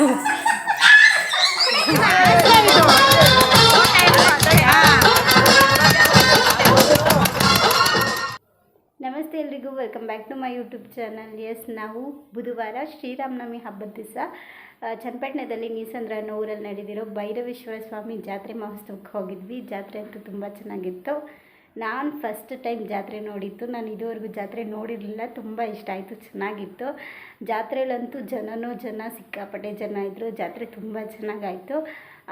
ನಮಸ್ತೆ ಎಲ್ರಿಗೂ welcome back to my YouTube channel S ನಾವು ಬುಧವಾರ ಶ್ರೀರಾಮನವಮಿ ಹಬ್ಬದ ದಿವಸ ಚನ್ನಪಟ್ಟಣದಲ್ಲಿ ನೀಸಂದ್ರ ಅನ್ನೋ ಊರಲ್ಲಿ ನಡೆದಿರೋ ಭೈರವೇಶ್ವರ ಸ್ವಾಮಿ ಜಾತ್ರೆ ಮಹೋತ್ಸವಕ್ಕೆ ಹೋಗಿದ್ವಿ. ಜಾತ್ರೆ ಅಂತೂ ತುಂಬ ಚೆನ್ನಾಗಿತ್ತು. ನಾನು ಫಸ್ಟ್ ಟೈಮ್ ಜಾತ್ರೆ ನೋಡಿದ್ದು. ನಾನು ಇದುವರೆಗೂ ಜಾತ್ರೆ ನೋಡಿರಲಿಲ್ಲ. ತುಂಬ ಇಷ್ಟ ಆಯಿತು, ಚೆನ್ನಾಗಿತ್ತು. ಜಾತ್ರೆಲಂತೂ ಜನನೂ ಜನ, ಸಿಕ್ಕಾಪಟ್ಟೆ ಜನ ಇದ್ದರು ಜಾತ್ರೆ ತುಂಬ ಚೆನ್ನಾಗಾಯಿತು.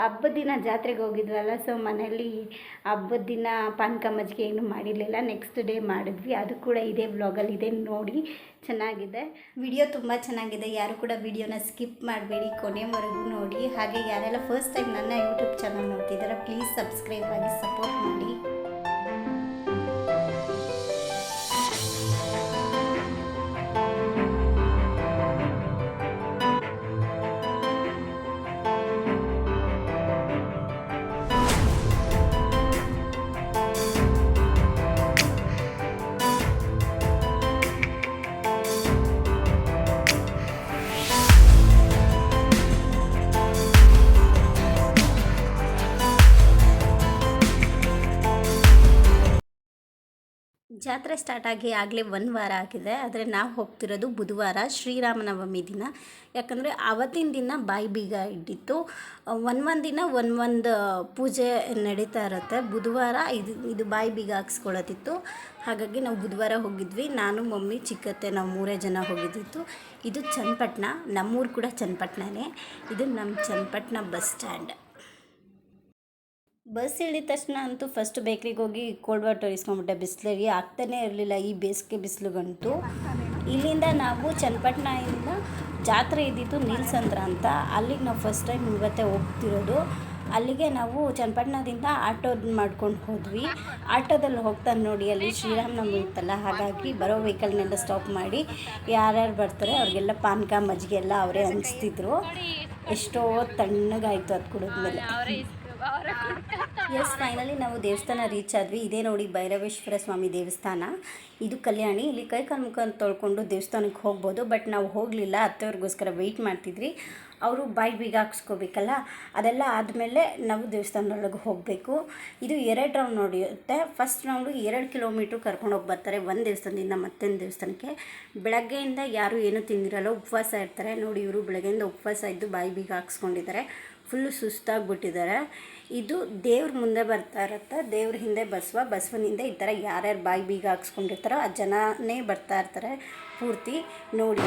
ಹಬ್ಬದ ದಿನ ಜಾತ್ರೆಗೆ ಹೋಗಿದ್ವಲ್ಲ ಸೊ ಮನೆಯಲ್ಲಿ ಹಬ್ಬದ ದಿನ ಪಾನಕ ಮಜ್ಜಿಗೆ ಏನು ಮಾಡಿರಲಿಲ್ಲ. ನೆಕ್ಸ್ಟ್ ಡೇ ಮಾಡಿದ್ವಿ. ಅದು ಕೂಡ ಇದೇ ವ್ಲಾಗಲ್ಲಿ ಇದೆ ನೋಡಿ ಚೆನ್ನಾಗಿದೆ. ವಿಡಿಯೋ ತುಂಬ ಚೆನ್ನಾಗಿದೆ. ಯಾರು ಕೂಡ ವಿಡಿಯೋನ ಸ್ಕಿಪ್ ಮಾಡಬೇಡಿ. ಕೊನೆವರೆಗೂ ನೋಡಿ. ಹಾಗೆ ಯಾರೆಲ್ಲ ಫಸ್ಟ್ ಟೈಮ್ ನನ್ನ ಯೂಟ್ಯೂಬ್ ಚಾನಲ್ ನೋಡ್ತಿದ್ದಾರೆ ಪ್ಲೀಸ್ ಸಬ್ಸ್ಕ್ರೈಬ್ ಆಗಿ ಸಪೋರ್ಟ್ ಮಾಡಿ. ಜಾತ್ರೆ ಸ್ಟಾರ್ಟ್ ಆಗಿ ಆಗಲೇ ಒಂದು ವಾರ ಆಗಿದೆ. ಆದರೆ ನಾವು ಹೋಗ್ತಿರೋದು ಬುಧವಾರ, ಶ್ರೀರಾಮನವಮಿ ದಿನ. ಯಾಕಂದರೆ ಆವತ್ತಿನ ದಿನ ಬಾಯಿ ಬೀಗ ಇಟ್ಟಿತ್ತು. ಒಂದು ಒಂದು ದಿನ ಒಂದು ಒಂದು ಪೂಜೆ ನಡೀತಾ ಇರುತ್ತೆ. ಬುಧವಾರ ಇದು ಇದು ಬಾಯಿ ಬೀಗ ಹಾಕ್ಸ್ಕೊಳತಿತ್ತು ಹಾಗಾಗಿ ನಾವು ಬುಧವಾರ ಹೋಗಿದ್ವಿ. ನಾನು, ಮಮ್ಮಿ, ಚಿಕ್ಕತ್ತೆ ನಾವು ಮೂರೇ ಜನ ಹೋಗಿದ್ದಿತ್ತು. ಇದು ಚನ್ನಪಟ್ಟಣ ನಮ್ಮೂರು ಕೂಡ ಚನ್ನಪಟ್ಟಣನೇ ಇದು ನಮ್ಮ ಚನ್ನಪಟ್ಟಣ ಬಸ್ ಸ್ಟ್ಯಾಂಡ್. ಬಸ್ ಇಳಿದ ತಕ್ಷಣ ಅಂತೂ ಫಸ್ಟ್ ಬೇಕ್ರಿಗೆ ಹೋಗಿ ಕೋಲ್ಡ್ ವಾಟರ್ ಇಸ್ಕೊಂಡ್ಬಿಟ್ಟೆ ಬಿಸಿಲಿಗೆ ಆಗ್ತಾನೇ ಇರಲಿಲ್ಲ ಈ ಬೇಸಿಗೆ ಬಿಸಿಲುಗಂತೂ. ಇಲ್ಲಿಂದ ನಾವು ಚನ್ನಪಟ್ಟಣದಿಂದ ಜಾತ್ರೆ ಇದ್ದಿತ್ತು ನೀಲ್ಸಂದ್ರ ಅಂತ. ಅಲ್ಲಿಗೆ ನಾವು ಫಸ್ಟ್ ಟೈಮ್ ಇವತ್ತೇ ಹೋಗ್ತಿರೋದು. ಅಲ್ಲಿಗೆ ನಾವು ಚನ್ನಪಟ್ಟಣದಿಂದ ಆಟೋ ಮಾಡ್ಕೊಂಡು ಹೋದ್ವಿ. ಆಟೋದಲ್ಲಿ ಹೋಗ್ತಾನೆ ನೋಡಿ, ಅಲ್ಲಿ ಶ್ರೀರಾಮನವಮಿ ಇತ್ತಲ್ಲ, ಹಾಗಾಗಿ ಬರೋ ವೆಹಿಕಲ್ನೆಲ್ಲ ಸ್ಟಾಪ್ ಮಾಡಿ ಯಾರ್ಯಾರು ಬರ್ತಾರೆ ಅವ್ರಿಗೆಲ್ಲ ಪಾನಕ ಮಜ್ಜಿಗೆ ಎಲ್ಲ ಅವರೇ ಅನಿಸ್ತಿದ್ರು ಎಷ್ಟೋ ತಣ್ಣಗಾಯಿತು ಅದು ಕುಡಿದ್ಮೇಲೆ. ಎಸ್ ಫೈನಲಿ ನಾವು ದೇವಸ್ಥಾನ ರೀಚ್ ಆದ್ವಿ. ಇದೇ ನೋಡಿ ಭೈರವೇಶ್ವರ ಸ್ವಾಮಿ ದೇವಸ್ಥಾನ. ಇದು ಕಲ್ಯಾಣಿ. ಇಲ್ಲಿ ಕೈ ಕಾಲು ತೊಳ್ಕೊಂಡು ದೇವಸ್ಥಾನಕ್ಕೆ ಹೋಗ್ಬೋದು ಬಟ್ ನಾವು ಹೋಗಲಿಲ್ಲ. ಅತ್ತೆಯವ್ರಿಗೋಸ್ಕರ ವೆಯ್ಟ್ ಮಾಡ್ತಿದ್ವಿ. ಅವರು ಬಾಯಿ ಬೀಗ ಹಾಕ್ಸ್ಕೋಬೇಕಲ್ಲ? ಅದೆಲ್ಲ ಆದಮೇಲೆ ನಾವು ದೇವಸ್ಥಾನದೊಳಗೆ ಹೋಗಬೇಕು. ಇದು ಎರಡು ರೌಂಡ್ ನೋಡಿರುತ್ತೆ ಫಸ್ಟ್ ರೌಂಡು ಎರಡು ಕಿಲೋಮೀಟ್ರ್ ಕರ್ಕೊಂಡು ಹೋಗಿ ಬರ್ತಾರೆ. ಒಂದು ದೇವಸ್ಥಾನದಿಂದ ಮತ್ತೊಂದು ದೇವಸ್ಥಾನಕ್ಕೆ. ಬೆಳಗ್ಗೆಯಿಂದ ಯಾರೂ ಏನೂ ತಿಂದಿರಲ್ಲ, ಉಪವಾಸ ಇರ್ತಾರೆ. ನೋಡಿ ಇವರು ಬೆಳಗ್ಗೆಯಿಂದ ಉಪವಾಸ ಇದ್ದು ಬಾಯಿ ಬೀಗ ಹಾಕ್ಸ್ಕೊಂಡಿದ್ದಾರೆ. ಫುಲ್ಲು ಸುಸ್ತಾಗಿಬಿಟ್ಟಿದ್ದಾರೆ. ಇದು ದೇವ್ರ ಮುಂದೆ ಬರ್ತಾ ಇರುತ್ತೆ. ದೇವ್ರ ಹಿಂದೆ ಬಸವ ಬಸವನ ಹಿಂದೆ ಈ ಥರ ಯಾರ್ಯಾರು ಬಾಯಿ ಬೀಗ ಹಾಕ್ಸ್ಕೊಂಡಿರ್ತಾರೋ ಆ ಜನನೇ ಬರ್ತಾ ಇರ್ತಾರೆ ಪೂರ್ತಿ ನೋಡಿ.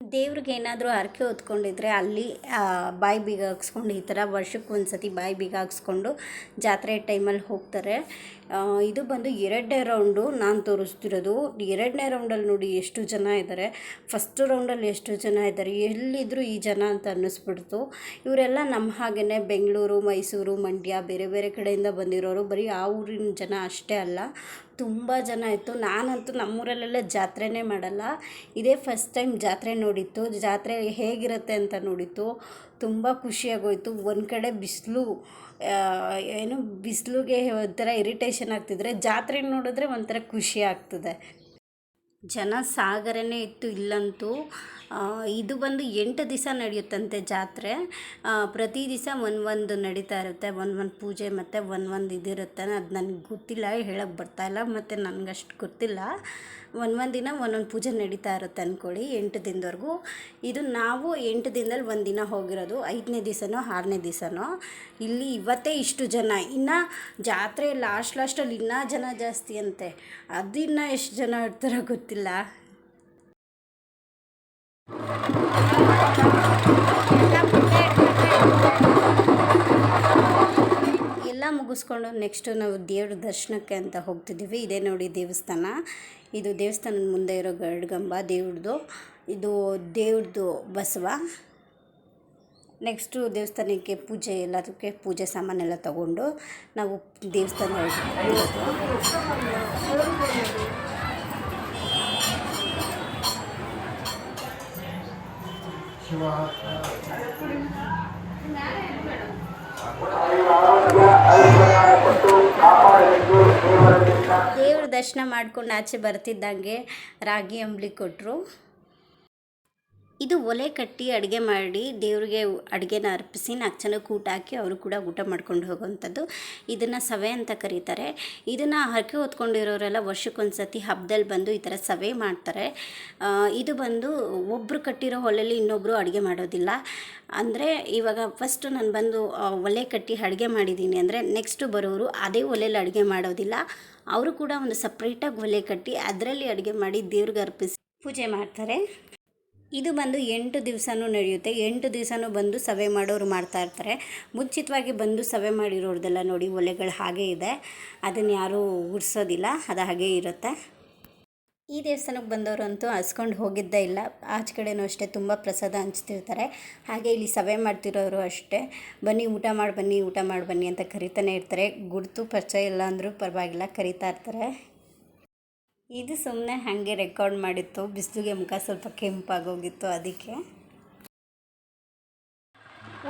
ದೇವ್ರಿಗೆ ಏನಾದರೂ ಹರಕೆ ಹೊತ್ಕೊಂಡಿದ್ರೆ ಅಲ್ಲಿ ಬಾಯಿ ಬೀಗ ಈ ಥರ ವರ್ಷಕ್ಕೆ ಒಂದು ಸತಿ ಬಾಯಿ ಬೀಗ ಹಾಕ್ಸ್ಕೊಂಡು ಜಾತ್ರೆ ಟೈಮಲ್ಲಿ ಹೋಗ್ತಾರೆ. ಇದು ಬಂದು ಎರಡನೇ ರೌಂಡು ನಾನು ತೋರಿಸ್ತಿರೋದು. ಎರಡನೇ ರೌಂಡಲ್ಲಿ ನೋಡಿ ಎಷ್ಟು ಜನ ಇದ್ದಾರೆ ಫಸ್ಟ್ ರೌಂಡಲ್ಲಿ ಎಷ್ಟು ಜನ ಇದ್ದಾರೆ ಎಲ್ಲಿದ್ದರೂ ಈ ಜನ ಅಂತ ಅನ್ನಿಸ್ಬಿಡ್ತು. ಇವರೆಲ್ಲ ನಮ್ಮ ಹಾಗೆಯೇ ಬೆಂಗಳೂರು, ಮೈಸೂರು, ಮಂಡ್ಯ, ಬೇರೆ ಬೇರೆ ಕಡೆಯಿಂದ ಬಂದಿರೋರು. ಬರೀ ಆ ಊರಿನ ಜನ ಅಷ್ಟೇ ಅಲ್ಲ. ತುಂಬ ಜನ ಇತ್ತು. ನಾನಂತೂ ನಮ್ಮೂರಲ್ಲೆಲ್ಲ ಜಾತ್ರೆನೇ ಮಾಡಲ್ಲ. ಇದೇ ಫಸ್ಟ್ ಟೈಮ್ ಜಾತ್ರೆ ನೋಡಿತ್ತು. ಜಾತ್ರೆ ಹೇಗಿರುತ್ತೆ ಅಂತ ನೋಡಿತ್ತು. ತುಂಬ ಖುಷಿಯಾಗೋಯಿತು. ಒಂದು ಕಡೆ ಬಿಸಿಲು ಏನು ಬಿಸಿಲಿಗೆ ಒಂಥರ ಇರಿಟೇಷನ್ ಆಗ್ತಿದ್ರೆ ಜಾತ್ರೆ ನೋಡಿದ್ರೆ ಒಂಥರ ಖುಷಿ ಆಗ್ತದೆ. ಜನ ಸಾಗರನೇ ಇತ್ತು ಇಲ್ಲಂತೂ ಇದು ಬಂದು ಎಂಟು ದಿವಸ ನಡೆಯುತ್ತಂತೆ ಜಾತ್ರೆ. ಪ್ರತಿ ದಿವಸ ಒಂದು ಒಂದು ನಡೀತಾ ಇರುತ್ತೆ. ಒಂದೊಂದು ಒಂದು ಪೂಜೆ ಮತ್ತು ಒಂದು ಒಂದು ಇದಿರುತ್ತೆ ಅದು ನನಗೆ ಗೊತ್ತಿಲ್ಲ ಹೇಳಕ್ಕೆ ಬರ್ತಾಯಿಲ್ಲ ಮತ್ತು ನನಗಷ್ಟು ಗೊತ್ತಿಲ್ಲ. ಒಂದು ಒಂದು ದಿನ ಒಂದೊಂದು ಪೂಜೆ ನಡೀತಾ ಇರುತ್ತೆ ಅಂದ್ಕೊಳ್ಳಿ ಎಂಟು ದಿನದವರೆಗೂ. ಇದು ನಾವು ಎಂಟು ದಿನದಲ್ಲಿ ಒಂದು ದಿನ ಹೋಗಿರೋದು. ಐದನೇ ದಿವಸನೋ, ಆರನೇ ದಿವಸನೋ. ಇಲ್ಲಿ ಇವತ್ತೇ ಇಷ್ಟು ಜನ. ಇನ್ನು ಜಾತ್ರೆ ಲಾಸ್ಟ್ ಲಾಸ್ಟಲ್ಲಿ ಇನ್ನೂ ಜನ ಜಾಸ್ತಿ ಅಂತೆ. ಅದು ಇನ್ನೂ ಎಷ್ಟು ಜನ ಇರ್ತಾರೋ ಗೊತ್ತಿಲ್ಲ. ಮುಗಿಸ್ಕೊಂಡು ನೆಕ್ಸ್ಟು ನಾವು ದೇವ್ರ ದರ್ಶನಕ್ಕೆ ಅಂತ ಹೋಗ್ತಿದ್ದೀವಿ. ಇದೇ ನೋಡಿ ದೇವಸ್ಥಾನ. ಇದು ದೇವಸ್ಥಾನದ ಮುಂದೆ ಇರೋ ಗರುಡಗಂಬ ದೇವ್ರದ್ದು ಇದು ದೇವ್ರದ್ದು ಬಸವ. ನೆಕ್ಸ್ಟು ದೇವಸ್ಥಾನಕ್ಕೆ ಪೂಜೆ, ಎಲ್ಲದಕ್ಕೆ ಪೂಜೆ ಸಾಮಾನೆಲ್ಲ ತಗೊಂಡು ನಾವು ದೇವಸ್ಥಾನ ದೇವ್ರ ದರ್ಶನ ಮಾಡ್ಕೊಂಡು ಆಚೆ ಬರ್ತಿದ್ದಂಗೆ ರಾಗಿ ಅಂಬ್ಲಿ ಕೊಟ್ಟರು ಇದು ಒಲೆ ಕಟ್ಟಿ ಅಡುಗೆ ಮಾಡಿ ದೇವರಿಗೆ ಅಡುಗೆನ ಅರ್ಪಿಸಿ ನಾಲ್ಕು ಜನಕ್ಕೆ ಊಟ ಹಾಕಿ ಅವರು ಕೂಡ ಊಟ ಮಾಡ್ಕೊಂಡು ಹೋಗುವಂಥದ್ದು. ಇದನ್ನು ಸವೆ ಅಂತ ಕರೀತಾರೆ. ಇದನ್ನು ಹರಕೆ ಹೊತ್ಕೊಂಡಿರೋರೆಲ್ಲ ವರ್ಷಕ್ಕೊಂದು ಸತಿ ಹಬ್ಬದಲ್ಲಿ ಬಂದು ಈ ಥರ ಸವೆ ಮಾಡ್ತಾರೆ. ಇದು ಬಂದು ಒಬ್ಬರು ಕಟ್ಟಿರೋ ಒಲೆಯಲ್ಲಿ ಇನ್ನೊಬ್ಬರು ಅಡುಗೆ ಮಾಡೋದಿಲ್ಲ. ಅಂದರೆ ಇವಾಗ ಫಸ್ಟು ನಾನು ಬಂದು ಒಲೆ ಕಟ್ಟಿ ಅಡುಗೆ ಮಾಡಿದ್ದೀನಿ ಅಂದರೆ ನೆಕ್ಸ್ಟು ಬರೋರು ಅದೇ ಒಲೆಯಲ್ಲಿ ಅಡುಗೆ ಮಾಡೋದಿಲ್ಲ. ಅವರು ಕೂಡ ಒಂದು ಸಪ್ರೇಟಾಗಿ ಒಲೆ ಕಟ್ಟಿ ಅದರಲ್ಲಿ ಅಡುಗೆ ಮಾಡಿ ದೇವ್ರಿಗೆ ಅರ್ಪಿಸಿ ಪೂಜೆ ಮಾಡ್ತಾರೆ. ಇದು ಬಂದು ಎಂಟು ದಿವಸನೂ ನಡೆಯುತ್ತೆ. ಎಂಟು ದಿವಸನೂ ಬಂದು ಸವೆ ಮಾಡೋರು ಮಾಡ್ತಾ ಇರ್ತಾರೆ. ಮುಂಚಿತವಾಗಿ ಬಂದು ಸವೆ ಮಾಡಿರೋರ್ದೆಲ್ಲ ನೋಡಿ ಒಲೆಗಳು ಹಾಗೇ ಇದೆ. ಅದನ್ನು ಯಾರೂ ಉಡ್ಸೋದಿಲ್ಲ ಅದು ಹಾಗೇ ಇರುತ್ತೆ. ಈ ದೇವಸ್ಥಾನಕ್ಕೆ ಬಂದವರಂತೂ ಹಸ್ಕೊಂಡು ಹೋಗಿದ್ದೇ ಇಲ್ಲ. ಆಚೆ ಕಡೆನೂ ಅಷ್ಟೇ ತುಂಬ ಪ್ರಸಾದ ಹಂಚ್ತಿರ್ತಾರೆ. ಹಾಗೆ ಇಲ್ಲಿ ಸವೆ ಮಾಡ್ತಿರೋರು ಅಷ್ಟೇ. ಬನ್ನಿ, ಊಟ ಮಾಡಿ ಬನ್ನಿ, ಊಟ ಮಾಡಿ ಬನ್ನಿ ಅಂತ ಕರಿತಾನೆ ಇರ್ತಾರೆ. ಗುರ್ತು ಪರಿಚಯ ಇಲ್ಲ ಅಂದರೂ ಪರವಾಗಿಲ್ಲ, ಕರಿತಾ ಇರ್ತಾರೆ. ಇದು ಸುಮ್ಮನೆ ಹಾಗೆ ರೆಕಾರ್ಡ್ ಮಾಡಿತ್ತು. ಬಿಸಿಲಿಗೆ ಮುಖ ಸ್ವಲ್ಪ ಕೆಂಪಾಗೋಗಿತ್ತು ಅದಕ್ಕೆ.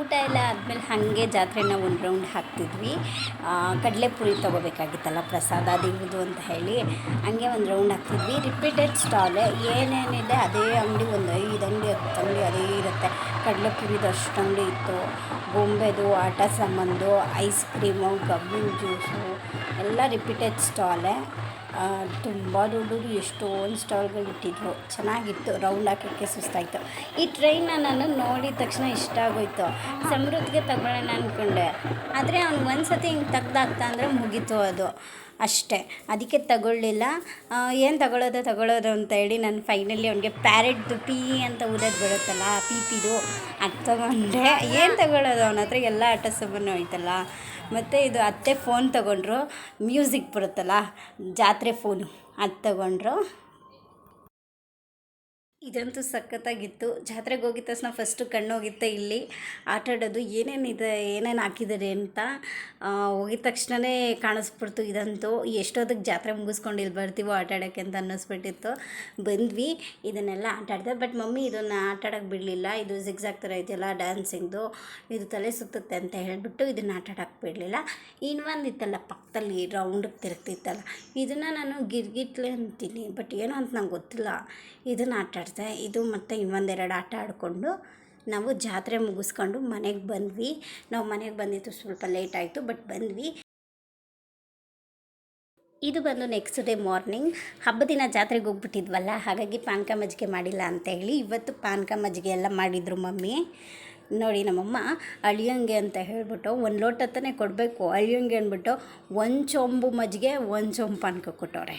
ಊಟ ಎಲ್ಲ ಆದಮೇಲೆ ಹಾಗೆ ಜಾತ್ರೆನ ಒಂದು ರೌಂಡ್ ಹಾಕ್ತಿದ್ವಿ. ಕಡಲೆಪುರಿ ತೊಗೋಬೇಕಾಗಿತ್ತಲ್ಲ ಪ್ರಸಾದ ಅದಿರುವುದು ಅಂತ ಹೇಳಿ ಹಂಗೆ ಒಂದು ರೌಂಡ್ ಹಾಕ್ತಿದ್ವಿ. ರಿಪೀಟೆಡ್ ಸ್ಟಾಲ್ ಏನೇನಿದೆ ಅದೇ ಅಂಗಡಿ ಒಂದು ಐದು ಅಂಗಡಿ, ಹತ್ತು ಅಂಗಡಿ ಅದೇ ಇರುತ್ತೆ. ಕಡಲೆಪುರಿದು ಅಷ್ಟು ಅಂಗಡಿ ಇತ್ತು. ಗೊಂಬೆದು, ಆಟ ಸಾಮಾನು ಐಸ್ ಕ್ರೀಮು ಕಬ್ಬಿನ ಜ್ಯೂಸು ಎಲ್ಲ ರಿಪೀಟೆಡ್ ಸ್ಟಾಲೆ ತುಂಬ ದೊಡ್ಡದು ಎಷ್ಟೊಂದು ಸ್ಟಾಲ್ಗಳು ಇಟ್ಟಿದ್ರು. ಚೆನ್ನಾಗಿತ್ತು, ರೌಂಡ್ ಹಾಕೋಕ್ಕೆ ಸುಸ್ತಾಯಿತು. ಈ ಟ್ರೈನ್ನ ನಾನು ನೋಡಿದ ತಕ್ಷಣ ಇಷ್ಟ ಆಗೋಯ್ತು. ಸಮೃದ್ಧಿಗೆ ತಗೊಳ್ಳೋಣ ಅಂದ್ಕೊಂಡೆ ಆದರೆ ಅವ್ನು ಒಂದು ಸತಿ ಹಿಂಗೆ ತೆಗ್ದಾಕ್ತ ಅಂದರೆ ಮುಗೀತು ಅದು. ಅಷ್ಟೇ. ಅದಕ್ಕೆ ತಗೊಳ್ಳಿಲ್ಲ. ಏನು ತಗೊಳ್ಳೋದು ತಗೊಳ್ಳೋದು ಅಂತ ಹೇಳಿ ನಾನು ಫೈನಲಿ ಅವನಿಗೆ ಪ್ಯಾರೆಟ್ದು ಪೀ ಅಂತ ಊದೋದು ಬರುತ್ತಲ್ಲ ಪೀ ಪಿದು ಅದು ತಗೊಂಡೆ. ಏನು ತಗೊಳ್ಳೋದು ಅವನ ಹತ್ರ ಎಲ್ಲ ಆಟ ಸಾಮಾನು ಹೋಯ್ತಲ್ಲ. ಮತ್ತು ಇದು ಅತ್ತೆ ಫೋನ್ ತಗೊಂಡ್ರು ಮ್ಯೂಸಿಕ್ ಬರುತ್ತಲ್ಲ, ಜಾತ್ರೆ ಫೋನು ಅದು ತಗೊಂಡ್ರು. ಇದಂತೂ ಸಖತ್ತಾಗಿತ್ತು. ಜಾತ್ರೆಗೆ ಹೋಗಿದ್ದ ತಕ್ಷಣ ಫಸ್ಟು ಕಣ್ಣು ಹೋಗಿತ್ತೆ ಇಲ್ಲಿ. ಆಟ ಆಡೋದು ಏನೇನಿದೆ ಏನೇನು ಹಾಕಿದ್ದಾರೆ ಅಂತ ಹೋಗಿದ ತಕ್ಷಣವೇ ಕಾಣಿಸ್ಬಿಡ್ತು ಇದಂತೂ. ಎಷ್ಟೊತ್ತಿಗೆ ಜಾತ್ರೆ ಮುಗಿಸ್ಕೊಂಡು ಇಲ್ಲಿ ಬರ್ತೀವೋ ಆಟ ಆಡೋಕ್ಕೆ ಅಂತ ಅನ್ನಿಸ್ಬಿಟ್ಟಿತ್ತು. ಬಂದ್ವಿ, ಇದನ್ನೆಲ್ಲ ಆಟ ಆಡಿದೆ. ಬಟ್ ಮಮ್ಮಿ ಇದನ್ನು ಆಟ ಆಡೋಕ್ಕೆ ಬಿಡಲಿಲ್ಲ. ಇದು ಜಿಗ್ಜಾಗ್ ಥರ ಇದೆಯಲ್ಲ ಡ್ಯಾನ್ಸಿಂಗ್ದು ಇದು ತಲೆ ಸುತ್ತುತ್ತೆ ಅಂತ ಹೇಳಿಬಿಟ್ಟು ಇದನ್ನು ಆಟ ಆಡೋಕ್ಕೆ ಬಿಡಲಿಲ್ಲ. ಇನ್ನೊಂದು ಇತ್ತಲ್ಲ, ಪಕ್ಕದಲ್ಲಿ ರೌಂಡಿಗೆ ತಿರುಗ್ತಿತ್ತಲ್ಲ. ಇದನ್ನು ನಾನು ಗಿರ್ಗಿಟ್ಲೆ ಅಂತೀನಿ. ಬಟ್ ಏನು ಅಂತ ನಂಗೆ ಗೊತ್ತಿಲ್ಲ. ಇದನ್ನು ಆಟ ಆಡಿದೆ ಇದು ಮತ್ತು ಇನ್ನೊಂದೆರಡು ಆಟ ಆಡಿಕೊಂಡು ನಾವು ಜಾತ್ರೆ ಮುಗಿಸ್ಕೊಂಡು ಮನೆಗೆ ಬಂದ್ವಿ. ನಾವು ಮನೆಗೆ ಬಂದಿದ್ದು ಸ್ವಲ್ಪ ಲೇಟ್ ಆಯಿತು ಬಟ್ ಬಂದ್ವಿ. ಇದು ಬಂದು ನೆಕ್ಸ್ಟ್ ಡೇ ಮಾರ್ನಿಂಗ್ ಹಬ್ಬದ ದಿನ ಜಾತ್ರೆಗೆ ಹೋಗ್ಬಿಟ್ಟಿದ್ವಲ್ಲ, ಹಾಗಾಗಿ ಪಾನಕ ಮಜ್ಜಿಗೆ ಮಾಡಿಲ್ಲ ಅಂತ ಹೇಳಿ ಇವತ್ತು ಪಾನಕ ಮಜ್ಜಿಗೆ ಎಲ್ಲ ಮಾಡಿದರು ಮಮ್ಮಿ. ನೋಡಿ ನಮ್ಮಮ್ಮ, ಅಳಿಯಂಗೆ ಅಂತ ಹೇಳಿಬಿಟ್ಟು ಒಂದು ಲೋಟ ಹತ್ತನೇ ಕೊಡಬೇಕು, ಅಳಿಯಂಗೆ ಅಂದ್ಬಿಟ್ಟು ಒಂದು ಚೊಂಬು ಮಜ್ಜಿಗೆ, ಒಂದು ಚೊಂಬು ಪಾನಕ ಕೊಟ್ಟವ್ರೆ.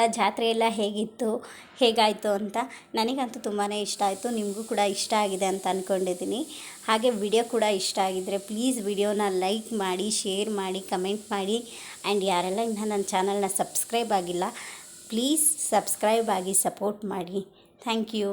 ನೋಡಿದ್ರಲ್ಲ ಜಾತ್ರೆ ಎಲ್ಲ ಹೇಗಿತ್ತು, ಹೇಗಾಯಿತು ಅಂತ ನನಗಂತೂ ತುಂಬಾ ಇಷ್ಟ ಆಯಿತು. ನಿಮಗೂ ಕೂಡ ಇಷ್ಟ ಆಗಿದೆ ಅಂತ ಅಂದ್ಕೊಂಡಿದ್ದೀನಿ ಹಾಗೆ ವಿಡಿಯೋ ಕೂಡ ಇಷ್ಟ ಆಗಿದ್ದರೆ ಪ್ಲೀಸ್ ವಿಡಿಯೋನ ಲೈಕ್ ಮಾಡಿ ಶೇರ್ ಮಾಡಿ ಕಮೆಂಟ್ ಮಾಡಿ. ಆ್ಯಂಡ್ ಯಾರೆಲ್ಲ ಇನ್ನೂ ನನ್ನ ಚಾನಲ್ನ ಸಬ್ಸ್ಕ್ರೈಬ್ ಆಗಿಲ್ಲ ಪ್ಲೀಸ್ ಸಬ್ಸ್ಕ್ರೈಬ್ ಆಗಿ ಸಪೋರ್ಟ್ ಮಾಡಿ. Thank you